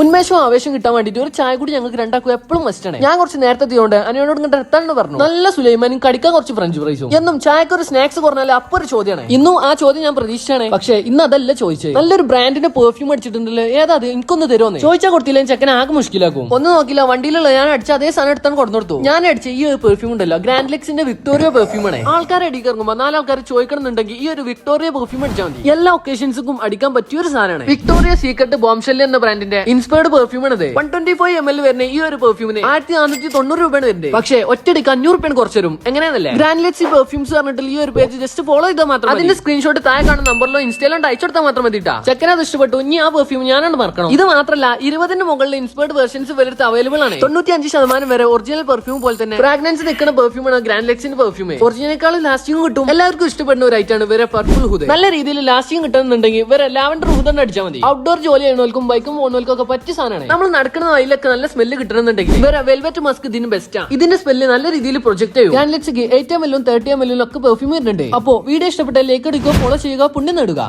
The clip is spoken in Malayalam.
ഉന്മേഷവും ആവേശം കിട്ടാൻ വേണ്ടിട്ട് ഒരു ചായ കൂടി ഞങ്ങൾക്ക് രണ്ടാക്കും എപ്പോഴും മസ്റ്റാണ് ഞാൻ കുറച്ച് നേരത്തെ എത്തിയോണ്ട് അനുവിനോട് ഇങ്ങനെ എത്താണെന്ന് പറഞ്ഞു. നല്ല സുലൈമാനും കടിക്കാൻ കുറച്ച് ഫ്രഞ്ച് ഫ്രൈസും എന്നും ചായക്ക് ഒരു സ്നാക്സ് കുറഞ്ഞാൽ അപ്പൊ ഒരു ചോദ്യമാണ് ഇന്നും ആ ചോദ്യം ഞാൻ പ്രതീക്ഷിച്ചാണ്. പക്ഷേ ഇന്ന് അതല്ല ചോദിച്ചത്. നല്ലൊരു ബ്രാൻഡിന്റെ പെർഫ്യൂം അടിച്ചിട്ടുണ്ടല്ലോ. ഏതാ അത്? എനിക്കൊന്ന് തരുമോ ചോദിച്ചാൽ കൊടുത്തില്ല ചെക്കൻ ആകെ മുഷ്കിലാക്കും. ഒന്നും നോക്കില്ല വണ്ടിയിലുള്ള ഞാൻ അടിച്ച അതേ സാധനം എടുത്താണ് കൊടുത്തു കൊടുത്തു ഞാൻ അടിച്ച ഈ ഒരു പെർഫ്യൂം ഉണ്ടല്ലോ ഗ്രാൻഡ് ലെക്സിന്റെ വിക്ടോറിയ പെർഫ്യൂം ആണ്. ആൾക്കാരെ അടിക്കാൻ ഇറങ്ങുമ്പോൾ നാലാൾക്കാർ ചോദിക്കണമെന്നുണ്ടെങ്കിൽ ഈ ഒരു വിക്ടോറിയ പെർഫ്യൂം അടിച്ചാൽ മതി. എല്ലാ ഒക്കേഷൻസും അടിക്കാൻ പറ്റിയ ഒരു സാധനമാണ്. വിക്ടോറിയ സീക്രട്ട് ബോംഷെല്ലി എന്ന ബ്രാൻഡിന്റെ ഇൻസ്പയർഡ് പെർഫ്യൂം ആണ് ഇത്. One twenty five M L വരുന്ന ഈ ഒരു പെർഫ്യൂമിന് ആയിരത്തി നാനൂറ്റി തൊണ്ണൂറ് രൂപയാണ് വരുന്നത് പക്ഷേ ഒറ്റയടിക്ക് അഞ്ഞൂറ് രൂപയാണ് കുറച്ച് തരും എങ്ങനെയാണല്ലേ ഗ്രാൻഡ് ലെക്സി പെർഫ്യൂംസ് പറഞ്ഞിട്ട് ഈ ഒരു പേജ് ജസ്റ്റ് ഫോളോ ചെയ്താൽ മാത്രം അതിന്റെ സ്ക്രീൻഷോട്ട് താഴെ കാണുന്ന നമ്പറിലോ ഇൻസ്റ്റയിലോ അയച്ചു കൊടുത്താൽ മാത്രം മതി ചെക്കൻ അത് ഇഷ്ടപ്പെട്ടു ഇനി ആ പെർഫ്യൂം ഞാനാണ് മറക്കണം. ഇത് മാത്രമല്ല ഇരുപതിന് മുകളിൽ ഇൻസ്പയർഡ് വേർഷൻസ് വരുത്ത അവൈലബിൾ ആണ്. തൊണ്ണൂറ്റി അഞ്ച് ശതമാനം വരെ ഒറിജിനൽ പെർഫ്യൂം പോലെ തന്നെ ഫ്രാഗ്രൻസ് നിൽക്കുന്ന പെർഫ്യൂമാണ് ഗ്രാൻഡ് ലെക്സിന്റെ പെർഫ്യൂം ഒറിജിനേക്കാളും ലാസ്റ്റിംഗ് കിട്ടും. എല്ലാവർക്കും ഇഷ്ടപ്പെടുന്ന ഒരു ഐറ്റാണ് ഇവരെ പർപ്പിൾ ഹുദ് നല്ല രീതിയിൽ ലാസ്റ്റിംഗ് കിട്ടുന്നുണ്ടെങ്കിൽ ഇവരെ ലാവൻഡർ ഹുദ് അടിച്ചാൽ മതി. ഔട്ട്ഡോർ ജോലി ചെയ്യുന്നവർക്കും ബൈക്കും പോകുന്നവർക്കും ഒക്കെ പറ്റിയ സാധനമാണ് നമ്മൾ നടക്കുന്ന വയലൊക്കെ നല്ല സ്മെല്ല് കിട്ടണമെന്നുണ്ടെങ്കിൽ ഇവരെ വെൽവെറ്റ് മസ്ക് ഇതിന് ബെസ്റ്റ് ആണ് ഇതിന്റെ സ്മെല്ല് നല്ല രീതിയിൽ പ്രൊജക്ട് ചെയ്യും. ഞാൻ ലെക്സിക്ക് എയ്റ്റ് എം എല്ലും തേർട്ടി എം എല്ലും ഒക്കെ പെർഫ്യൂം വരുന്നുണ്ട്. അപ്പോ വീഡിയോ ഇഷ്ടപ്പെട്ട ലൈക്ക് അടിക്കുക ഫോളോ ചെയ്യുക പുണ്യം നേടുക.